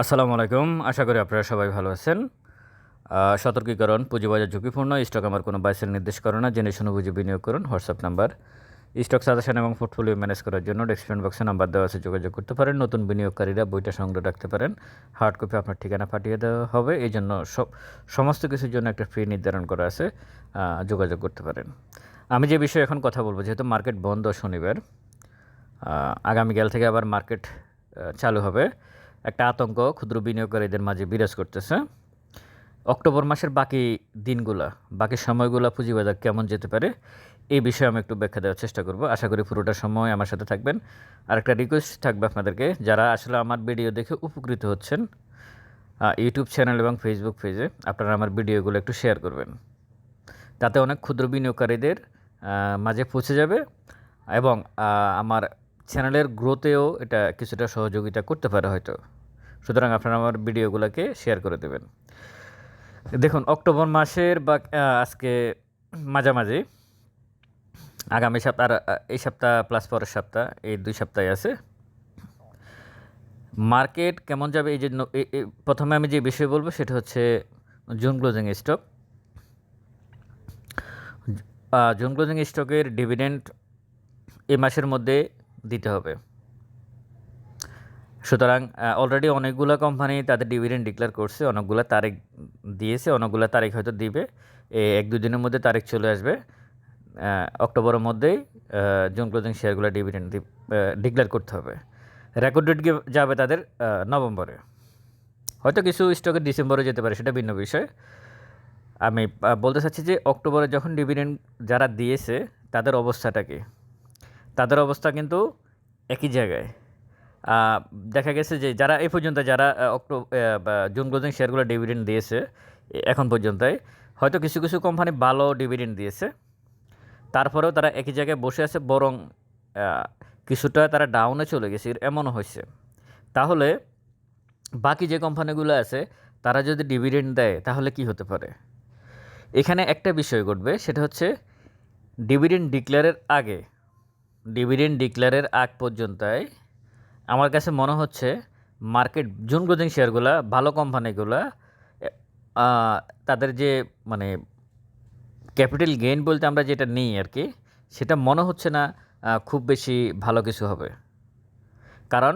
আসসালামু আলাইকুম। আশা করি আপনারা সবাই ভালো আছেন। সতর্কীকরণ, পুঁজিবাজার ঝুঁকিপূর্ণ, স্টক আমার কোনো বাইসেল নির্দেশ করে না, জেনে শুনে বুঝে বিনিয়োগ করুন হোয়াটসঅ্যাপ নাম্বার স্টক সাজেশন এবং পোর্টফোলিও ম্যানেজ করার জন্য ডেসক্রিপশন বক্সে নাম্বার দেওয়া আছে, যোগাযোগ করতে পারেন। নতুন বিনিয়োগকারীরা বইটা সংগ্রহ রাখতে পারেন। হার্ড কপি আপনার ঠিকানা পাঠিয়ে দেওয়া হবে। এই জন্য সব, সমস্ত কিছুর জন্য একটা ফি নির্ধারণ করা আছে। যোগাযোগ করতে পারেন। আমি যে বিষয়ে এখন কথা বলব, যেহেতু মার্কেট বন্ধ শনিবার আগামীকাল থেকে আবার মার্কেট চালু হবে। একটা আতঙ্ক ক্ষুদ্র বিনিয়োগকারীদের মাঝে বিরাজ করতেছে। অক্টোবর মাসের বাকি দিনগুলা, বাকি সময়গুলো পুঁজিবাজার কেমন যেতে পারে, এই বিষয়ে আমি একটু ব্যাখ্যা দেওয়ার চেষ্টা করব। আশা করি পুরোটা সময় আমার সাথে থাকবেন। আর একটা রিকোয়েস্ট থাকবে আপনাদেরকে, যারা আসলে আমার ভিডিও দেখে উপকৃত হচ্ছেন ইউটিউব চ্যানেল এবং ফেসবুক পেজে আপনারা আমার ভিডিওগুলো একটু শেয়ার করবেন। তাতে অনেক ক্ষুদ্র বিনিয়োগকারীদের মাঝে পৌঁছে যাবে এবং আমার চ্যানেলের গ্রোথেও এটা কিছুটা সহযোগিতা করতে পারে হয়তো। সুতরাং আপনারা আমার ভিডিওগুলোকে শেয়ার করে দেবেন। দেখুন, অক্টোবর মাসের বা আজকে মাঝামাঝি। আগামী সপ্তাহ এই সপ্তাহ প্লাস পরের সপ্তাহ, এই দুই সপ্তাহে আছে। মার্কেট কেমন যাবে, এই যে এ- এ- প্রথমে আমি যে বিষয়ে বলব সেটা হচ্ছে June closing stock. June closing স্টকের ডিভিডেন্ড এই মাসের মধ্যে দিতে হবে। সুতরাং অলরেডি অনেকগুলো কোম্পানি তাদের ডিভিডেন্ড ডিক্লেয়ার করছে, অনেকগুলো তারিখ দিয়েছে, অনেকগুলো তারিখ হয়তো দিবে। এক, দুই দিনের মধ্যে তারিখ চলে আসবে। অক্টোবরের মধ্যেই জুন ক্লোজিং শেয়ারগুলো ডিভিডেন্ড ডিক্লেয়ার করতে হবে। রেকর্ড ডেট যাবে তাদের নভেম্বরে। হয়তো কিছু স্টকে ডিসেম্বরে যেতে পারে, সেটা ভিন্ন বিষয়। আমি বলতে চাচ্ছি যে অক্টোবরে যখন ডিভিডেন্ড যারা দিয়েছে, তাদের অবস্থাটা কি? তাদের অবস্থা কিন্তু একই জায়গায়। দেখা গেছে যে যারা এই পর্যন্ত যারা অক্টো জুন ক্লোজিং শেয়ারগুলো ডিভিডেন্ড দিয়েছে এখন পর্যন্তই। হয়তো কিছু কিছু কোম্পানি ভালো ডিভিডেন্ড দিয়েছে। তারপরেও তারা একই জায়গায় বসে আছে, বরং কিছুটা তারা ডাউনে চলে গেছে এমনও হয়েছে। তাহলে বাকি যে কোম্পানিগুলো আছে, তারা যদি ডিভিডেন্ড দেয়, তাহলে কি হতে পারে? এখানে একটা বিষয় ঘটবে, সেটা হচ্ছে ডিভিডেন্ড ডিক্লেয়ারের আগে ডিভিডেন্ড ডিক্লারের আগ পর্যন্তই আমার কাছে মনে হচ্ছে মার্কেট জুন ক্লোজিং শেয়ারগুলো, ভালো কোম্পানিগুলো তাদের যে মানে ক্যাপিটাল গেইন বলতে আমরা যেটা নিই আর কি, সেটা মনে হচ্ছে না খুব বেশি ভালো কিছু হবে। কারণ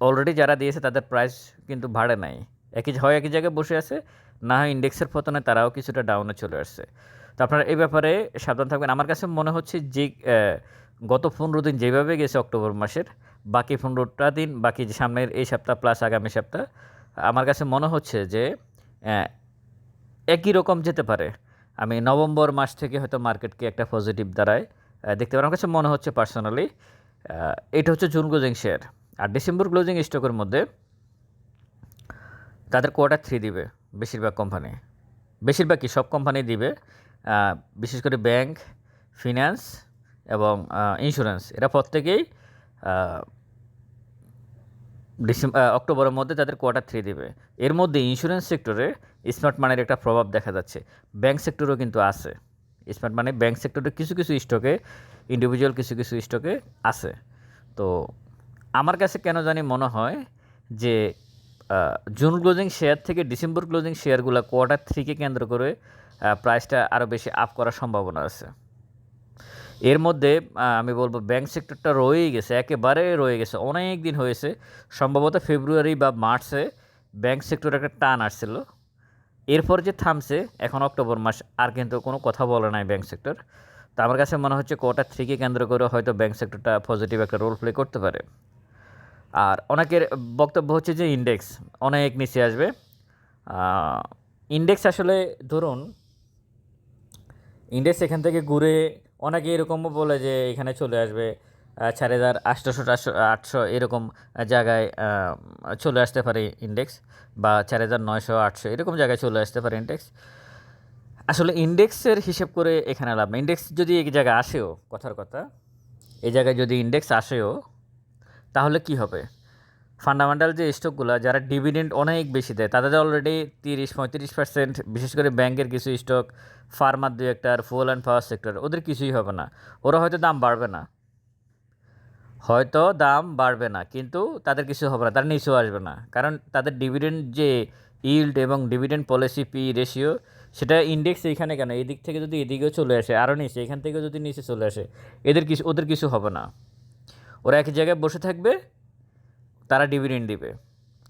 অলরেডি যারা দিয়েছে তাদের প্রাইস কিন্তু ভাড়ে নাই। একই হয় একই জায়গায় বসে আছে, না হয় ইন্ডেক্সের পতনে তারাও কিছুটা ডাউনে চলে আসছে। তো আপনারা এই ব্যাপারে সাবধান থাকবেন। আমার কাছে মনে হচ্ছে যে গত পনেরো দিন যেভাবে গেছে অক্টোবর মাসের, বাকি পনেরোটা দিন, বাকি সামনের এই সপ্তাহ প্লাস আগামী সপ্তাহ, আমার কাছে মনে হচ্ছে যে একই রকম যেতে পারে। আমি নভেম্বর মাস থেকে হয়তো মার্কেটকে একটা পজিটিভ দ্বারায় দেখতে পারি। আমার কাছে মনে হচ্ছে পার্সোনালি এটা হচ্ছে জুন ক্লোজিং শেয়ার আর ডিসেম্বর ক্লোজিং স্টকের মধ্যে তাদের কোয়ার্টার থ্রি দিবে বেশিরভাগ কোম্পানি বেশিরভাগ কি সব কোম্পানি দিবে বিশেষ করে ব্যাংক ফিনান্স এবং ইন্স্যুরেন্স এরা প্রত্যেকেই ডিসেম্বর অক্টোবরের মধ্যে তাদের কোয়ার্টার থ্রি দিবে। এর মধ্যে ইন্স্যুরেন্স সেক্টরে স্মার্ট মানির একটা প্রভাব দেখা যাচ্ছে। ব্যাংক সেক্টরও কিন্তু আছে। স্মার্ট মানি ব্যাংক সেক্টরে কিছু কিছু স্টকে ইন্ডিভিজুয়াল কিছু কিছু স্টকে আছে। তো, আমার কাছে কেন জানি মনে হয় যে জুন ক্লোজিং শেয়ার থেকে ডিসেম্বর ক্লোজিং শেয়ারগুলো কোয়ার্টার থ্রিকে কেন্দ্র করে প্রাইসটা আরও বেশি আপ করার সম্ভাবনা আছে। এর মধ্যে আমি বলব ব্যাংক সেক্টরটা রয়েই গেছে, একেবারে রয়ে গেছে, অনেক দিন হয়েছে। সম্ভবত ফেব্রুয়ারি বা মার্চে ব্যাংক সেক্টরে একটা টান আসছিল। এরপর যে থামছে, এখন অক্টোবর মাস, আর কিন্তু কোনো কথা বলে নাই ব্যাংক সেক্টর তো আমার কাছে মনে হচ্ছে কোয়ার্টার থ্রিকে কেন্দ্র করে হয়তো ব্যাংক সেক্টরটা পজিটিভ একটা রোল প্লে করতে পারে। আর অনেকের বক্তব্য হচ্ছে যে ইন্ডেক্স অনেক নিচে আসবে। ইন্ডেক্স আসলে ধরুন ইন্ডেক্স এখান থেকে ঘুরে অনেকে এরকমও বলে যে এখানে চলে আসবে চার হাজার আটশোশো টাশো আটশো এরকম জায়গায় চলে আসতে পারে ইন্ডেক্স বা চার হাজার নয়শো আটশো এরকম জায়গায় চলে আসতে পারে ইন্ডেক্স আসলে ইন্ডেক্সের হিসেব করে এখানে লাভ ইন্ডেক্স যদি এক জায়গায় আসেও, কথার কথা, এই জায়গায় যদি ইন্ডেক্স আসেও তাহলে কি হবে? ফান্ডামেন্টাল যে স্টকগুলো যারা ডিভিডেন্ড অনেক বেশি দেয়, তাদের অলরেডি তিরিশ, পঁয়ত্রিশ পার্সেন্ট বিশেষ করে ব্যাংকের কিছু স্টক ফার্মার দু একটা ফুয়েল অ্যান্ড পাওয়ার সেক্টর ওদের কিছুই হবে না। ওরা হয়তো দাম বাড়বে না। হয়তো দাম বাড়বে না, কিন্তু তাদের কিছু হবে না, তারা নিচেও আসবে না। কারণ তাদের ডিভিডেন্ড যে ইল্ড এবং ডিভিডেন্ড পলিসি পি রেশিও সেটা ইন্ডেক্স এইখানে কেন? এদিক থেকে যদি এদিকেও চলে আসে, আরও নিচে, এখান থেকে যদি নিচে চলে আসে, এদের কিছু, ওদের কিছু হবে না। ওরা একই জায়গায় বসে থাকবে, তারা ডিভিডেন্ড দিবে।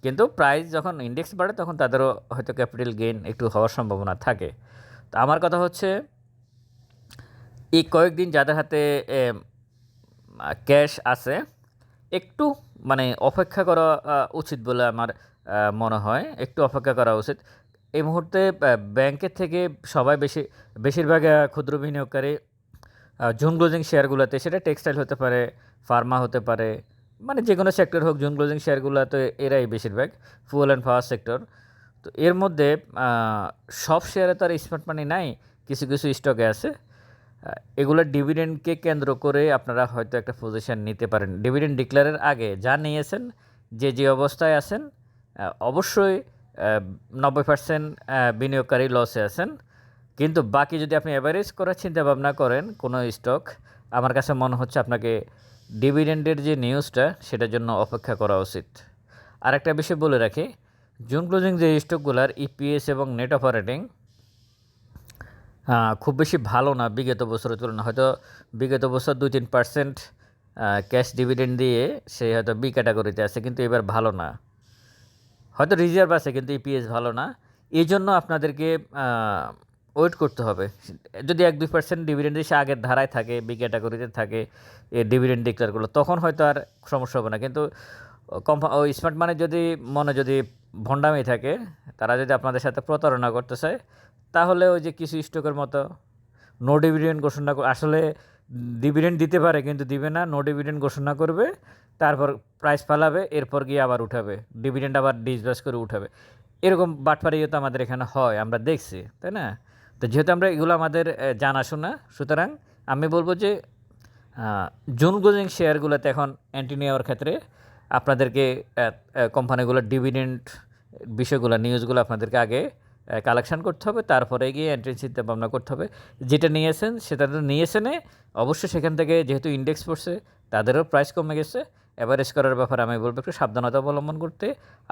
কিন্তু প্রাইস যখন ইন্ডেক্স বাড়ে, তখন তাদেরও হয়তো ক্যাপিটাল গেইন একটু হওয়ার সম্ভাবনা থাকে। তো আমার কথা হচ্ছে, এই কয়েকদিন যাদের হাতে ক্যাশ আছে, একটু মানে অপেক্ষা করা উচিত বলে আমার মনে হয়। একটু অপেক্ষা করা উচিত। এই মুহূর্তে ব্যাংকের থেকে সবাই বেশি, বেশিরভাগ ক্ষুদ্র বিনিয়োগকারী জুন ক্লোজিং শেয়ারগুলোতে সেটা টেক্সটাইল হতে পারে ফার্মা হতে পারে মানে যে কোনো সেক্টর হোক জুন ক্লোজিং শেয়ারগুলোতে এরাই বেশিরভাগ ফুয়েল অ্যান্ড পাওয়ার সেক্টর। তো এর মধ্যে সব শেয়ারে তো আর স্মার্ট মানি নাই কিছু কিছু স্টকে আছে। আহ, এগুলোর ডিভিডেন্ডকে কেন্দ্র করে আপনারা হয়তো একটা পজিশন নিতে পারেন। ডিভিডেন্ড ডিক্লারের আগে যা নিয়েছেন যে যে অবস্থায় আছেন অবশ্যই নব্বই পার্সেন্ট বিনিয়োগকারী লসে আছেন। কিন্তু বাকি যদি আপনি অ্যাভারেজ করার চিন্তা ভাবনা করেন কোনো স্টক আমার কাছে মনে হচ্ছে আপনাকে ডিভিডেন্ডের যে নিউজটা সেটার জন্য অপেক্ষা করা উচিত। আর একটা বিষয় বলে রাখি জুন ক্লোজিং যে স্টকগুলার ইপিএস এবং নেট অপারেটিং খুব বেশি ভালো না বিগত বছরের তুলনায়। হয়তো বিগত বছর দুই তিন পার্সেন্ট ক্যাশ ডিভিডেন্ড দিয়ে সে হয়তো বি ক্যাটাগরিতে আছে, কিন্তু এবার ভালো না। হয়তো রিজার্ভ আছে, কিন্তু ইপিএস ভালো না। এই জন্য আপনাদেরকে ওয়েট করতে হবে। যদি এক দুই পার্সেন্ট ডিভিডেন্ড সে আগের ধারায় থাকে বি ক্যাটাগরিতে থাকে, এ ডিভিডেন্ড ডিক্লেয়ারগুলো তখন হয়তো আর সমস্যা হবে না। কিন্তু কম্পা ওই স্মার্ট মানে যদি, মনে যদি ভণ্ডামি থাকে, তারা যদি আপনাদের সাথে প্রতারণা করতে চায় তাহলে ওই যে কিছু স্টকের মতো নো ডিভিডেন্ড ঘোষণা আসলে ডিভিডেন্ড দিতে পারে কিন্তু দিবে না নো ডিভিডেন্ড ঘোষণা করবে, তারপর প্রাইস ফালাবে, এরপর গিয়ে আবার উঠাবে ডিভিডেন্ড আবার ডিসবাস করে উঠাবে। এরকম বাটপাড়িও তো আমাদের এখানে হয়, আমরা দেখছি, তাই না? তো যেহেতু আমরা এগুলো আমাদের জানাশোনা সুতরাং আমি বলব যে জুন ক্লোজিং শেয়ারগুলোতে এখন অ্যান্টি নেওয়ার ক্ষেত্রে আপনাদেরকে কোম্পানিগুলোর ডিভিডেন্ট বিষয়গুলো নিউজগুলো আপনাদেরকে আগে কালেকশন করতে হবে, তারপরে গিয়ে এন্ট্রি চিন্তা ভাবনা করতে হবে। যেটা নিয়েছেন, সেটা তো নিয়েছেনে অবশ্যই সেখান থেকে যেহেতু ইন্ডেক্স পড়ছে, তাদেরও প্রাইস কমে গেছে। অ্যাভারেজ করার ব্যাপারে আমি বলব একটু সাবধানতা অবলম্বন করতে।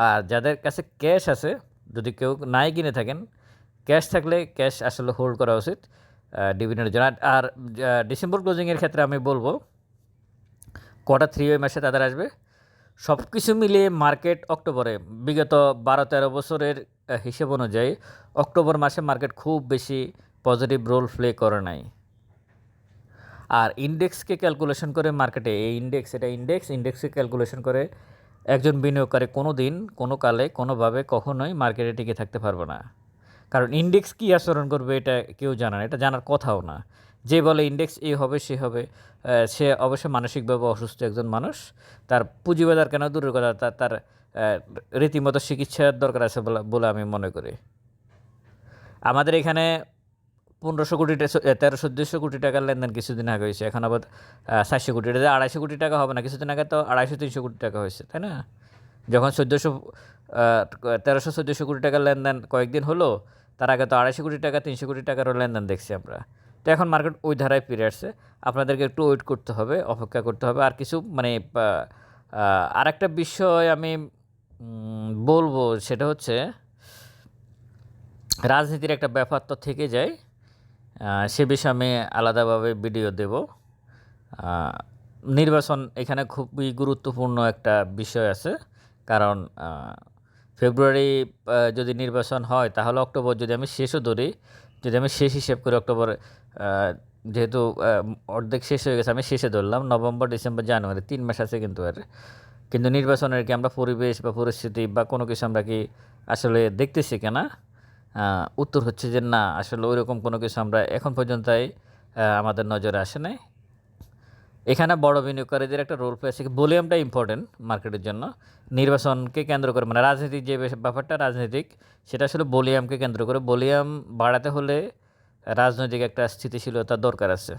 আর যাদের কাছে ক্যাশ আছে, যদি কেউ নাই কিনে থাকেন ক্যাশ থাকলে ক্যাশ আসলে হোল্ড করা উচিত ডিভিডেন্ডের জন্য। আর- ডিসেম্বর ক্লোজিংয়ের ক্ষেত্রে আমি বলব কোয়ার্টার থ্রি ওই মাসে তাদের আসবে। সব কিছু মিলিয়ে মার্কেট অক্টোবরে, বিগত বারো তেরো বছরের হিসেব অনুযায়ী অক্টোবর মাসে মার্কেট খুব বেশি পজিটিভ রোল প্লে করে নাই। আর ইন্ডেক্সকে ক্যালকুলেশন করে মার্কেটে এই ইন্ডেক্স এটা ইন্ডেক্স ইন্ডেক্সকে ক্যালকুলেশন করে একজন বিনিয়োগকারী কোনো দিন কোনো কালে, কোনোভাবে কখনোই মার্কেটে টিকে থাকতে পারবে না। কারণ ইন্ডেক্স কী আচরণ করবে এটা কেউ জানে না, এটা জানার কথাও না। যে বলে ইন্ডেক্স এ হবে, সে হবে সে অবশ্যই মানসিকভাবে অসুস্থ একজন মানুষ, তার পুঁজিবাজার কেন দূরের কথা তার রীতিমতো চিকিৎসার দরকার আছে বলে আমি মনে করি। আমাদের এখানে পনেরোশো কোটি তেরো চোদ্দোশো কোটি টাকার লেনদেন কিছুদিন আগে হয়েছে, এখন আবার সাতশো কোটি টাকা আড়াইশো কোটি টাকা হবে না, কিছুদিন আগে তো আড়াইশো, তিনশো কোটি টাকা হয়েছে, তাই না? যখন চোদ্দোশো তেরোশো চোদ্দোশো কোটি টাকার লেনদেন কয়েকদিন হলো, তার আগে তো আড়াইশো কোটি টাকা, তিনশো কোটি টাকারও লেনদেন দেখছি আমরা। তো এখন মার্কেট ওই ধারায় ফিরে আসছে। আপনাদেরকে একটু ওয়েট করতে হবে, অপেক্ষা করতে হবে। আর কিছু মানে আর একটা বিষয় আমি বলব, সেটা হচ্ছে রাজনীতির একটা ব্যাপার তো থেকে যায়। সে বিষয়ে আমি আলাদাভাবে ভিডিও দেব। নির্বাচন এখানে খুবই গুরুত্বপূর্ণ একটা বিষয় আছে। কারণ ফেব্রুয়ারি যদি নির্বাচন হয়, তাহলে অক্টোবর যদি আমি শেষও ধরি, যদি আমি শেষ হিসেব করি অক্টোবর যেহেতু অর্ধেক শেষ হয়ে গেছে, আমি শেষে ধরলাম, নভেম্বর, ডিসেম্বর, জানুয়ারি, তিন মাস আছে কিন্তু আর কিন্তু নির্বাচনের কি আমরা পরিবেশ বা পরিস্থিতি বা কোনো কিছু আমরা কি আসলে দেখতেছি কিনা উত্তর হচ্ছে যে না, আসলে ওইরকম কোনো কিছু আমরা এখন পর্যন্তই আমাদের নজরে আসে নাই। এখানে বড় বিনিয়োগকারীদের একটা রোল প্লে আছে ভলিউমটা ইম্পর্টেন্ট মার্কেটের জন্য। নির্বাচনকে কেন্দ্র করে মানে রাজনীতিক যে ব্যাপারটা রাজনৈতিক, সেটা আসলে ভলিউমকে কেন্দ্র করে। ভলিউম বাড়াতে হলে রাজনৈতিক একটা স্থিতিশীলতার দরকার আছে।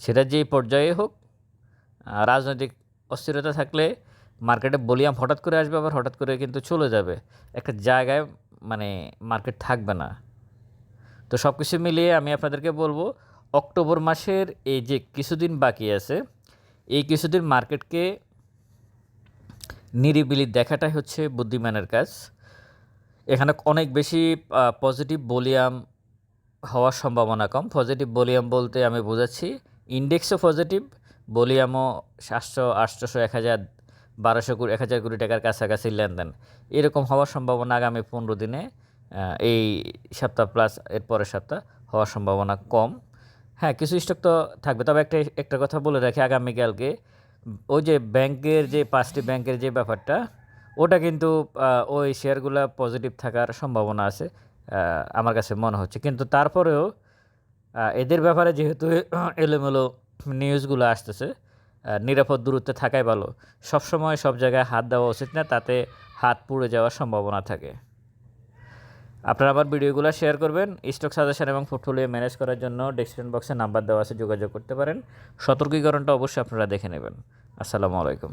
সেটা যেই পর্যায়ে হোক রাজনৈতিক অস্থিরতা থাকলে মার্কেটে ভলিউম হঠাৎ করে আসবে, আবার হঠাৎ করে কিন্তু চলে যাবে। একটা জায়গায় মানে মার্কেট থাকবে না। তো সব কিছু মিলিয়ে আমি আপনাদেরকে বলব অক্টোবর মাসের এই যে কিছুদিন বাকি আছে, এই কিছুদিন মার্কেটকে নিরিবিলি দেখাটাই হচ্ছে বুদ্ধিমানের কাজ। এখানে অনেক বেশি পজিটিভ ভলিউম হওয়ার সম্ভাবনা কম। পজিটিভ ভলিউম বলতে আমি বোঝাচ্ছি ইন্ডেক্সও পজিটিভ ভলিউমও সাতশো, আটশোশো, এক হাজার, বারোশো কোটি এক হাজার কোটি টাকার কাছাকাছি লেনদেন। এরকম হওয়ার সম্ভাবনা আগামী পনেরো দিনে এই সপ্তাহ প্লাস এর পরের সপ্তাহ হওয়ার সম্ভাবনা কম। হ্যাঁ কিছু স্টক তো থাকবে। তবে একটা একটা কথা বলে রাখি আগামীকালকে। ওই যে ব্যাংকের যে পাঁচটি ব্যাংকের যে ব্যাপারটা, ওটা কিন্তু ওই শেয়ারগুলো পজিটিভ থাকার সম্ভাবনা আছে আমার কাছে মনে হচ্ছে। কিন্তু তারপরেও এদের ব্যাপারে যেহেতু এলোমেলো নিউজগুলো আসতেছে নিরাপদ দূরত্বে থাকাই ভালো। সবসময় সব জায়গায় হাত দেওয়া উচিত না, তাতে হাত পুড়ে যাওয়ার সম্ভাবনা থাকে। আপনারা আবার ভিডিওগুলো শেয়ার করবেন স্টক সাজেশন এবং পোর্টফোলিও ম্যানেজ করার জন্য ডেসক্রিপশন বক্সে নাম্বার দেওয়া আছে, যোগাযোগ করতে পারেন। সতর্কীকরণটা অবশ্যই আপনারা দেখে নেবেন। আসসালামু আলাইকুম।